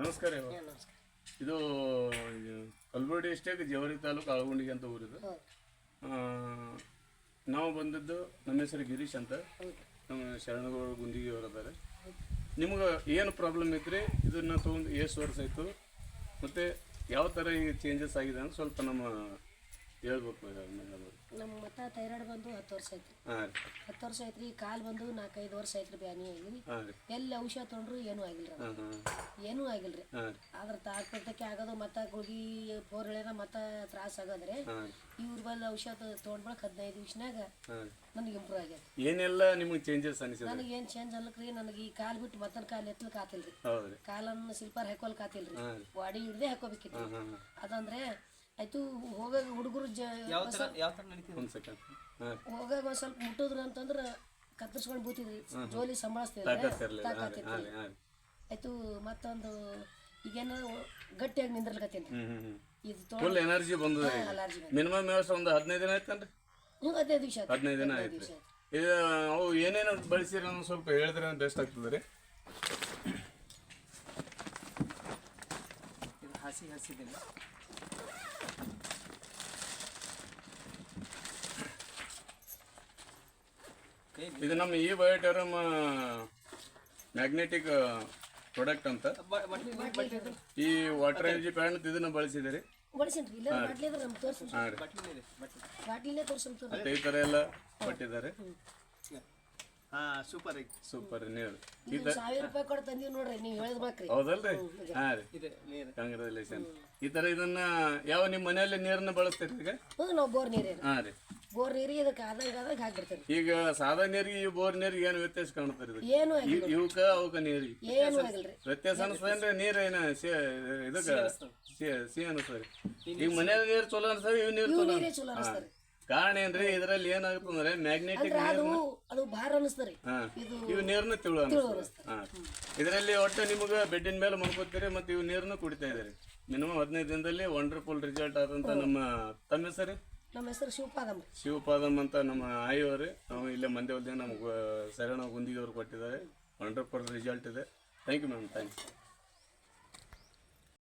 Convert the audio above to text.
ನಮಸ್ಕಾರ ಇದು Kalburgi estate district Jewargi taluk ಆಳಗುಂಡಿಗೆ ಅಂತ ಊರಿದು. ಹೌದು ಆ, ನಾವು ಬಂದದ್ದು ನಮ್ಮ ಹೆಸರು ಗಿರೀಶ್ ಅಂತ. ಹೌದು. ನಮ್ಮ ಶರಣಗೌಡ ಗುಂದಿಗೆ ಅವರು ಅದಾರೆ ನಿಮ್ಗೆ ಏನು ಪ್ರಾಬ್ಲಮ್ ಇದ್ರಿ ಇದನ್ನ ತೊಗೊಂಡು ಎಷ್ಟು ವರ್ಷ ಆಯಿತು. ಮತ್ತು ಯಾವ ಥರ ಈ ಚೇಂಜಸ್ ಆಗಿದೆ ಅಂತ ಸ್ವಲ್ಪ ನಮ್ಮ ಹೇಳ್ಬೇಕು ಮೇಡಮ್ ನಮ್ಮ ಮತ್ತ ಥೈರಾಯ್ಡ್ ಬಂದು ಹತ್ತು ವರ್ಷ ಐತ್ರಿ ಹಾಂ ಹತ್ತು ವರ್ಷ ಐತ್ರಿ ಕಾಲು ಬಂದು ನಾಲ್ಕೈದು ವರ್ಷ ಐತ್ರಿ ಬ್ಯಾನಿ ಆಗಿರಿ. ಹಾಂ ರೀ. ಎಲ್ಲಿ ಔಷಧ ತೊಗೊಂಡ್ರು ಏನೂ ಆಗಿಲ್ರಿ ಹಾಂ ಹಾಂ. ಏನೂ ಆಗಿಲ್ರಿ ಹಾಂ ರೀ. ಆದ್ರ ತಾತ್ಪಟ್ಟಕ್ಕೆ ಆಗೋದು ಮತ್ತೆ ಗುಳ್ಗಿ ಫೋರ್ ಹೇಳ್ಯಾರ ಮತ್ತೆ ತ್ರಾಸ ಆಗೋದ್ರಿ ಹಾಂ ರೀ. ಇವ್ರ ಬಂದು ಔಷಧ ತೊಗೊಂಡ್ಬಳಕ್ ಹದಿನೈದು ದಿವ್ಸನಾಗ ಹಾಂ ರೀ. ನನಗೆ ಇಂಪ್ರೂವ್ ಆಗ್ಯದ. ಏನೆಲ್ಲ ನಿಮಗೆ ಚೇಂಜಸ್ ಅನಿಸಿದೆ ನನಗೆ ಏನು ಚೇಂಜ್ ಅಲ್ಲಕ್ರಿ ನನಗೆ ಈ ಕಾಲು ಬಿಟ್ಟು ಮತ್ತೊಂದು ಕಾಲು ಎತ್ತಲಿಕ್ಕೆ ಆತಿಲ್ರಿ ಹೌದು ರೀ ಕಾಲನ್ನು ಸಿಲ್ಪರ್ ಹಾಕೊಲ್ಕ್ ಆತಿಲ್ರಿ ಬಾಡಿ ಹಿಡ್ದೆ ಹಾಕೋಬೇಕಿತ್ತು. ಅದಂದ್ರೆ ಆಯ್ತು ಹೋಗಾಗ ಹುಡುಗರು ಜ ಯಾವ ಥರ ಯಾವ ಥರ ನಡೀತಿದೆ? ಒಂದು ಸೆಕೆಂಡ್ ಹೋಗಾಗ ಒಂದ್ ಸ್ವಲ್ಪ ಮುಟ್ಟಿದ್ರು ಅಂತಂದ್ರ ಕತ್ತರಿಸ್ಕೊಂಡು ಬೂತಿದ್ರಿ ಜೋಲಿ ಸಂಭಾಳಿಸ್ತೇವೆ ತಾಕತ್ತಿರಲಿಲ್ಲ ಹಾಂ ರೀ ಹಾಂ ರೀ ಹಾಂ ರೀ ಆಯ್ತು ಮತ್ತೊಂದು ಈಗೇನು ಗಟ್ಟಿಯಾಗಿ ನಿಂದ್ರಲ್ಕತ್ತೀನಿ. ಇದು ಫುಲ್ ಎನರ್ಜಿ ಬಂದದ ಮಿನಿಮಮ್ ವ್ಯವಸ್ಥೆ ಒಂದು ಹದಿನೈದು ದಿನ ಆಯ್ತನ್ರಿ? ಹ್ಞೂ ಹದಿನೈದು ದಿವಸ ಹದಿನೈದು ದಿನ ಆಯ್ತು. ಇದು ಅವು ಏನೇನು ಬಳಸಿರಿ ಅನ್ನೋ ಸ್ವಲ್ಪ ಹೇಳಿದ್ರೆ ಬೆಸ್ಟ್ ಆಗ್ತದೆ ರೀ. ಇದು ಹಸಿ ಹಸಿದಿಲ್ಲ ಇದು ನಮ್ಮ ಈ ಬಯೋಟರಮ್ ಮ್ಯಾಗ್ನೆಟಿಕ್ ಪ್ರಾಡಕ್ಟ್ ಅಂತ. ಈ ವಾಟರ್ ಎನರ್ಜಿ ಪ್ಲಾಂಟ್ ಇದನ್ನ ಬಳಸಿದಿರಿ ಈ ತರ ಎಲ್ಲ ಕೊಟ್ಟಿದ್ದಾರೆ. ಹಾ ಸೂಪರ್ ಐತಿ. ಸೂಪರ್ ನೀವು ನೀವು ಸಾವಿರ ರೂಪಾಯಿ ಕೊಟ್ಟು ತಂದೀವಿ ನೋಡ್ರಿ ನೀವು ಹೇಳಿದ್ ಬೇಕ್ರಿ ಹೌದಲ್ರಿ? ಹಾಂ ರೀ. ಇದೆ ನೀರು. ಕಂಗ್ರಾಚುಲೇಷನ್ ಈ ತರ ಇದನ್ನ ಯಾವ ನಿಮ್ಮ ಮನೆಯಲ್ಲಿ ನೀರನ್ನ ಬಳಸ್ತೀರಿ ಈಗ? ಹ್ಞೂ ನಾವು ಬೋರ್ ನೀರೇ ಹಾ ರೀ. ಬೋರ್ ನೀರಿಗೆ ಇದಕ್ಕೆ ಆದಂಗ ಆದಾಗ ಹಾಕ್ಬಿಡ್ತೀರಿ ಈಗ ಸಾದಾ ನೀರಿಗೆ ಈ ಬೋರ್ ನೀರಿಗೆ ಏನು ವ್ಯತ್ಯಾಸ ಕಾಣ್ತಾರೆ ಇದಕ್ಕೆ? ಏನು ಆಗಿಲ್ಲ. ಇವಕ್ಕ ಅವಕ್ಕ ನೀರಿಗೆ ಏನು ಆಗಿಲ್ರಿ. ವ್ಯತ್ಯಾಸ ಅನಿಸ್ತಂದ್ರೆ ನೀರ್ ಏನ ಸಿ- ಇದಕ್ಕ ಸಿ- ಸಿಹಿ ಅನಿಸ್ತದೆ ಈಗ ಮನ್ಯಾಗ ನೀರು ಚಲೋ ಅನಿಸ್ತದೆ ಇವ್ ನೀರು ಚಲೋ ನೀರೇ ಚಲೋ ಅನಿಸ್ತಾರೆ ಕಾರಣ ಏನ್ರಿ? ಇದ್ರಲ್ಲಿ ಮ್ಯಾಗ್ನೆಟಿಕ್ ಅಂದ್ರೆ ಅದು ಅದು ಭಾರ ಇವು ನೀರನ್ನ ತಿಳು ಹಾ. ಇದರಲ್ಲಿ ಒಟ್ಟು ನಿಮಗೆ ಬೆಡ್ಡಿನ ಮೇಲೆ ಮಲ್ಕೋತೀರಿ ಮತ್ತೆ ಇವು ನೀರನ್ನು ಕುಡಿತಾ ಇದ್ದೀರಿ. ಮಿನಿಮಮ್ ಹದಿನೈದು ದಿನದಲ್ಲಿ ವಂಡರ್ಫುಲ್ ರಿಸಲ್ಟ್ ಆದಂತ ನಮ್ಮ ತಮ್ಮ ಹೆಸರು? ನಮ್ಮ ಹೆಸರು ಶಿವಪಾದಮ್ ಶಿವಪಾದಮ್ ಅಂತ ನಮ್ಮ ಆಯುವರು. ನಾವು ಇಲ್ಲೇ ಮಂಡ್ಯ ನಮ್ಗೆ ಶರಣ ಗುಂದಿಗೆ ಅವರು ಕೊಟ್ಟಿದ್ದಾರೆ. ವಂಡರ್ಫುಲ್ ರಿಸಲ್ಟ್ ಇದೆ. Thank you ma'am thanks